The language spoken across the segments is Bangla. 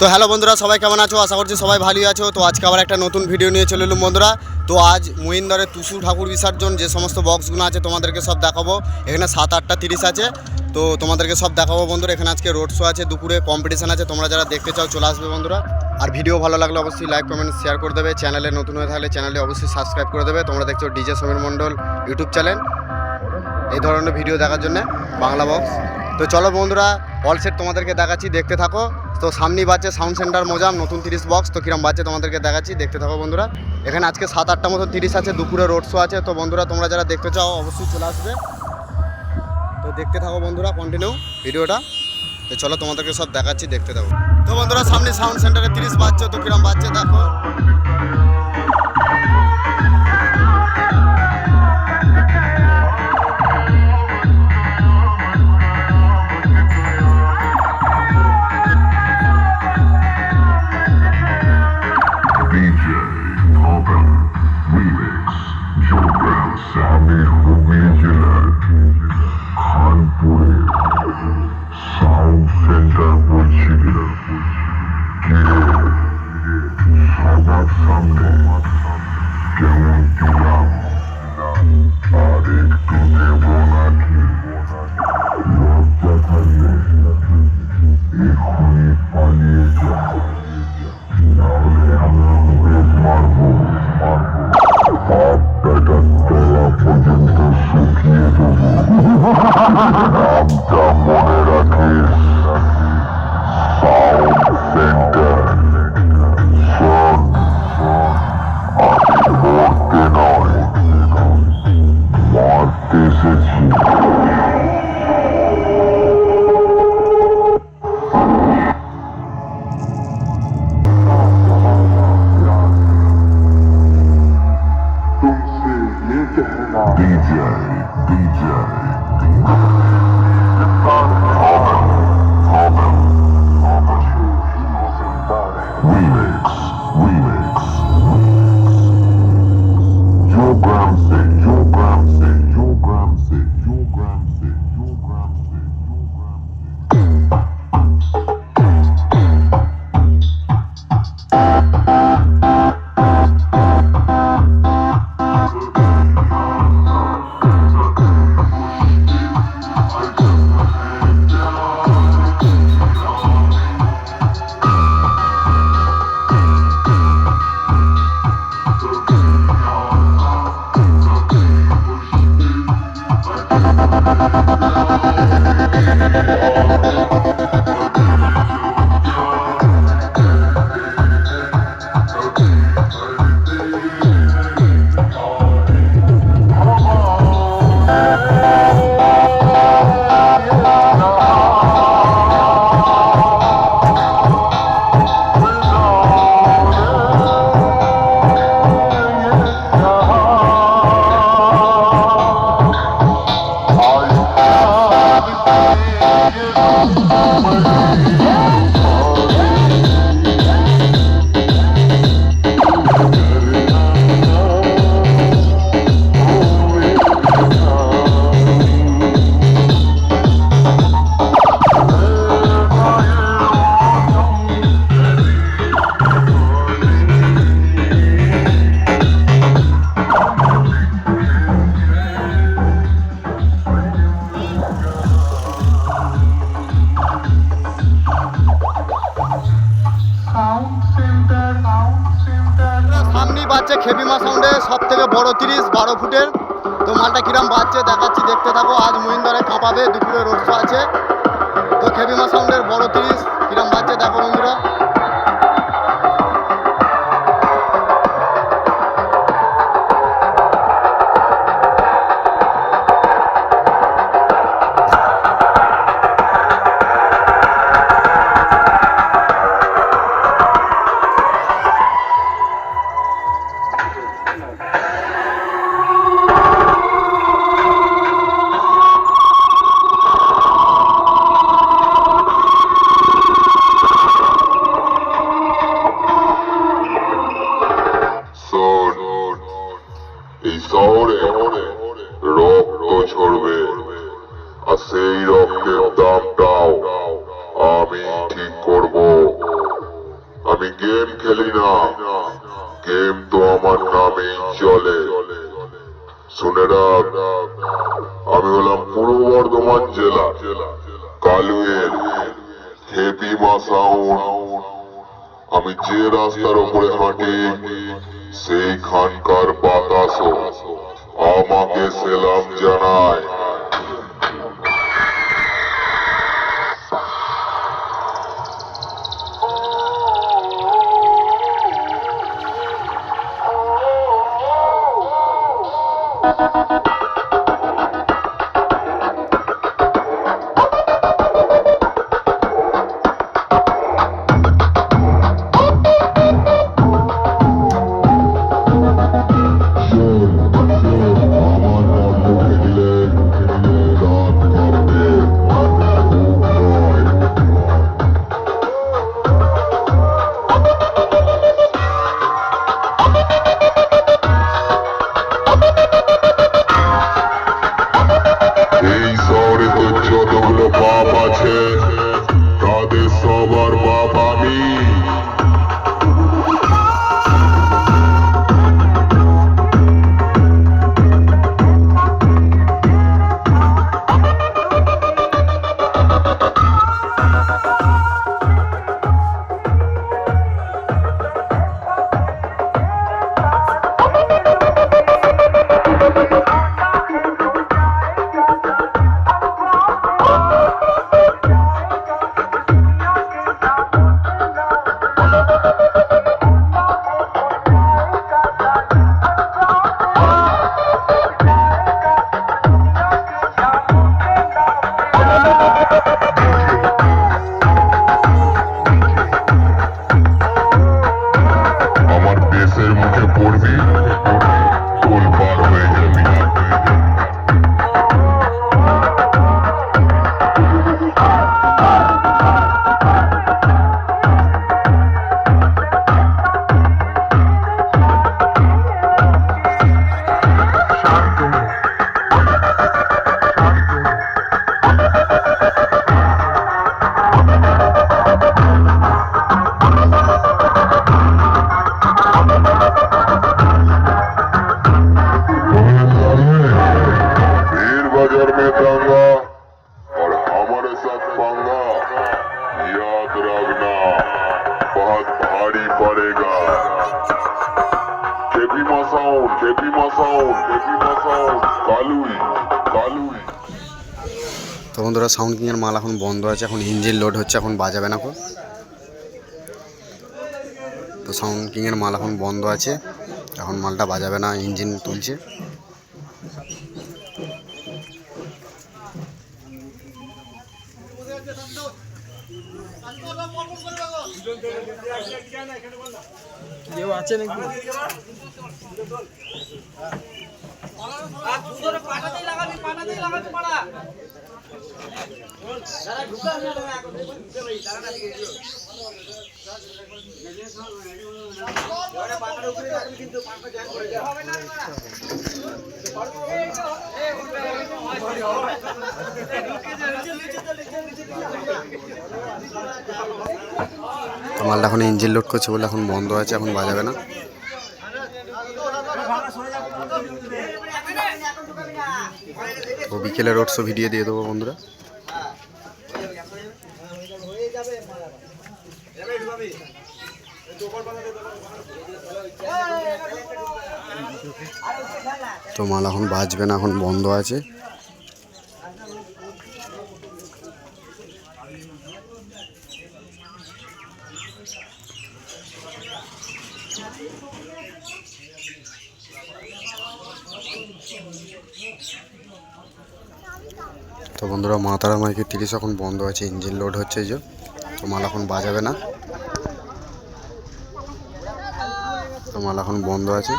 তো হ্যালো বন্ধুরা, সবাই কেমন আছো? আশা করছি সবাই ভালোই আছো। তো আজকে আবার একটা নতুন ভিডিও নিয়ে চলে এলুম বন্ধুরা। তো আজ মহিন্দরের টুসু ঠাকুর বিসর্জন যে সমস্ত বক্সগুলো আছে তোমাদেরকে সব দেখাবো। এখানে সাত, আটটা, তিরিশ আছে। তো তোমাদেরকে সব দেখাবো বন্ধুরা। এখানে আজকে রোড শো আছে, দুপুরে কম্পিটিশান আছে। তোমরা যারা দেখতে চাও চলে আসবে বন্ধুরা। আর ভিডিও ভালো লাগলে অবশ্যই লাইক কমেন্ট শেয়ার করে দেবে। চ্যানেলে নতুন হয়ে থাকলে চ্যানেলে অবশ্যই সাবস্ক্রাইব করে দেবে। তোমরা দেখছ DJ Samir Mondal YouTube channel এই ধরনের ভিডিও দেখার জন্য বাংলা বক্স তো চলো বন্ধুরা অল সেট তোমাদেরকে দেখাচ্ছি, দেখতে থাকো। তো সামনেই বাজছে সাউন্ড সেন্টার মোজাম, নতুন তিরিশ বক্স তো কিরম বাজছে তোমাদেরকে দেখাচ্ছি, দেখতে থাকো বন্ধুরা। এখানে আজকে সাত আটটা মতো তিরিশ আছে, দুপুরে রোড শো আছে। তো বন্ধুরা, তোমরা যারা দেখতে চাও, অবশ্যই চলে আসবে। তো দেখতে থাকো বন্ধুরা কন্টিনিউ ভিডিওটা। তো চলো তোমাদেরকে সব দেখাচ্ছি, দেখতে থাকো। তো বন্ধুরা সামনে সাউন্ড সেন্টারে তিরিশ বাজছে, তো কিরম বাজছে, দেখো। pavé রক্ত ঝরবে আর সেই রক্তের দামটাও আমি ঠিক করব আমি গেম খেলি না গেম তো আমার নামে চলে শুনে রাখ আমি হলাম পূর্ব বর্ধমান জেলা কালুয়ের হেপি মাসাউন আমি যে রাস্তার উপরে হাঁটি সেই খানকার বাতাসও আমাকে সেলাম জানায়। তো বন্ধুরা সাউন্ড কিংয়ের মাল এখন বন্ধ আছে, এখন ইঞ্জিন লোড হচ্ছে, এখন বাজাবে না তো সাউন্ড কিংয়ের মাল এখন বন্ধ আছে, এখন মালটা বাজাবে না ইঞ্জিন তুলছে। তো এখন ইঞ্জিন লোড করছে বলে এখন বন্ধ আছে, এখন বাজাবে না। তো বিকেলে রোড শো ভিডিও দিয়ে দেবো বন্ধুরা। তো মাল এখন বাজবে না, এখন বন্ধ আছে। তো বন্ধুরা মা তারা মাইকে তিরিশ এখন বন্ধ আছে ইঞ্জিন লোড হচ্ছে এই যে, তো মাল এখন বাজাবে না। তো মাল এখন বন্ধ আছে।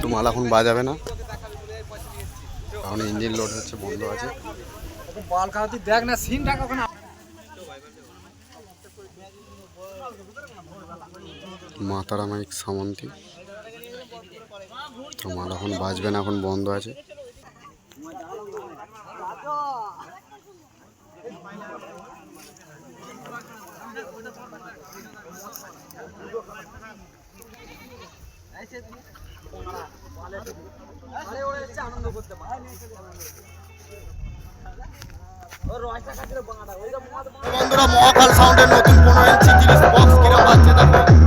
তো মালা এখন বাজাবে না। কারণ ইঞ্জিন লোড হচ্ছে বন্ধ আছে। দেখ না সিন ঢাকা ওখানে মাতারামায়িক সামন্তী। তো মাল এখন বাজবে না, এখন বন্ধ আছে। বন্ধুরা মহাকাল সাউন্ডের নতুন পনেরো ইঞ্চি তিরিশ বক্স কিরম বাজছে দেখো।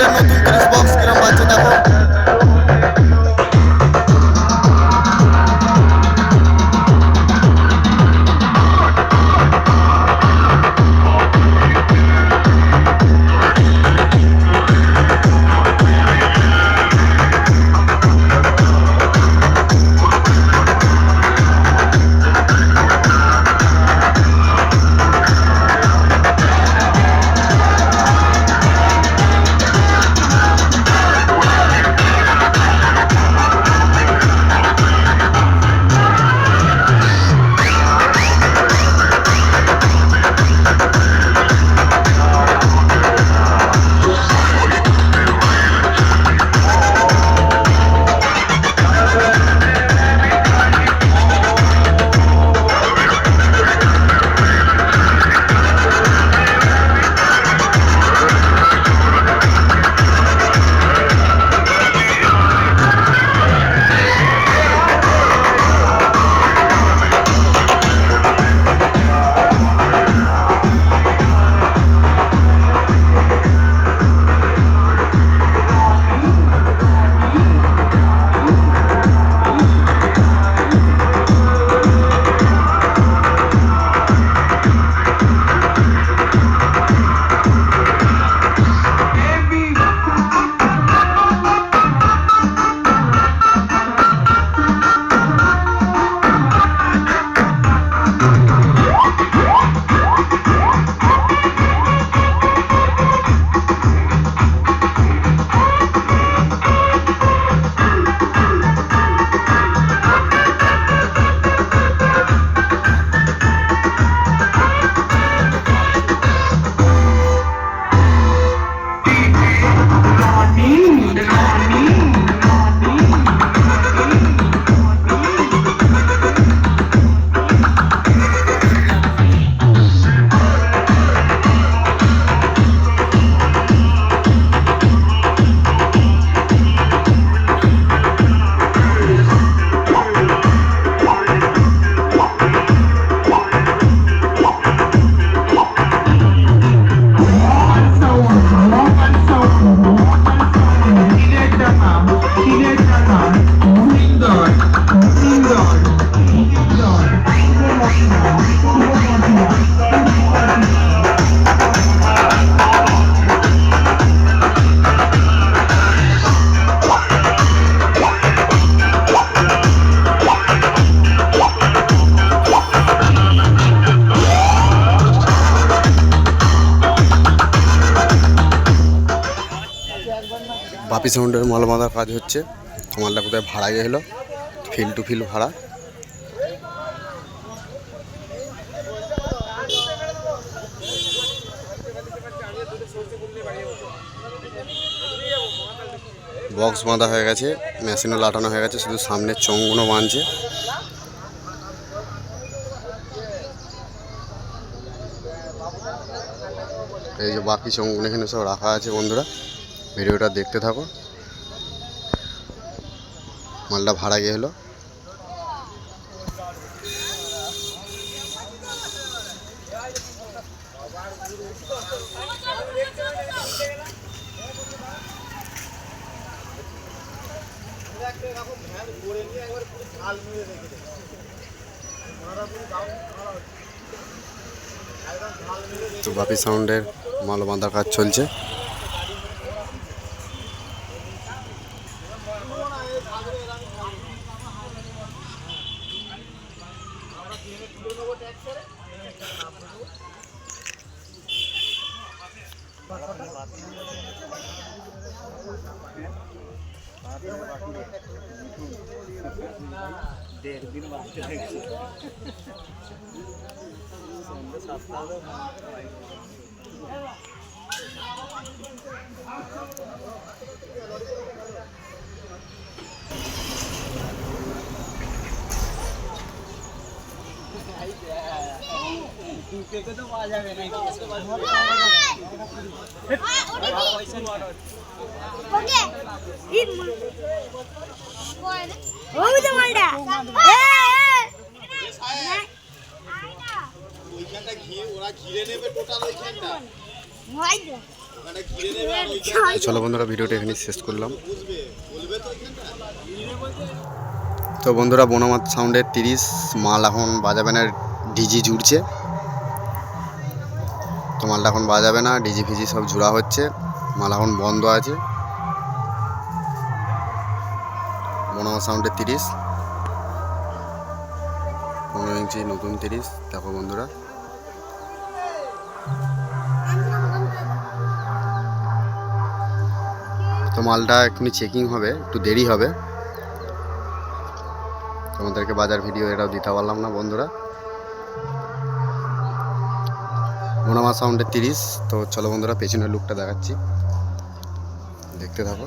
মহাকাল সাউন্ডের নতুন তিরিশ বক্স দেখো সাউন্ডের মাল বাঁধার কাজ হচ্ছে। মালটা কোথায় ভাড়া গেছিল ফিল টু ফিল ভাড়া। বক্স বাঁধা হয়ে গেছে, মেশিনও লাটানো হয়ে গেছে, শুধু সামনের চংগুলো বাঁধছে। এই যে বাকি চংগুলো এখানে সব রাখা আছে বন্ধুরা। ভিডিওটা দেখতে থাকো। মালটা ভাড়া গিয়ে হলো। তো বাপি সাউন্ডের মাল বাঁধার কাজ চলছে। ওইখানটা ঘিরে ওরা ঘিরে নেবে টোটাল ওইখানটা। চলো বন্ধুরা, ভিডিওটা এখানে শেষ করলাম। তো বন্ধুরা, বনমাত সাউন্ডের তিরিশ, মাল এখন বাজাবে না, ডিজি জুড়ছে। তো মালটা এখন বাজাবে না, ডিজি ফিজি সব জুড়া হচ্ছে, মাল এখন বন্ধ আছে। বনমাত সাউন্ডের তিরিশ, পনেরো ইঞ্চি নতুন তিরিশ, দেখো বন্ধুরা। তো মালটা এখনই চেকিং হবে, একটু দেরি হবে। তোমাদেরকে বাজার ভিডিও এটাও দিতে পারলাম না বন্ধুরা। মোনামা সাউন্ডের তিরিশ, তো চলো বন্ধুরা পেছনের লুকটা দেখাচ্ছি। দেখতে থাকো।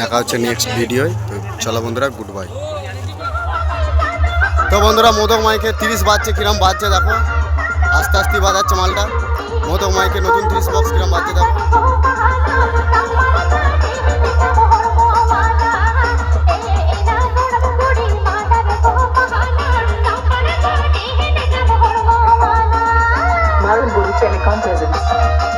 দেখা হচ্ছে নেক্সট ভিডিওয় তো চলো বন্ধুরা গুড বাই তো বন্ধুরা, মোদক মাইকে তিরিশ বাজছে, কিরম বাজছে দেখো। আস্তে আস্তে বাজাচ্ছে মালটা। মোদক মাইকে নতুন তিরিশ বক্স কিরম বাজছে দেখো। Marlboro Telecom presents.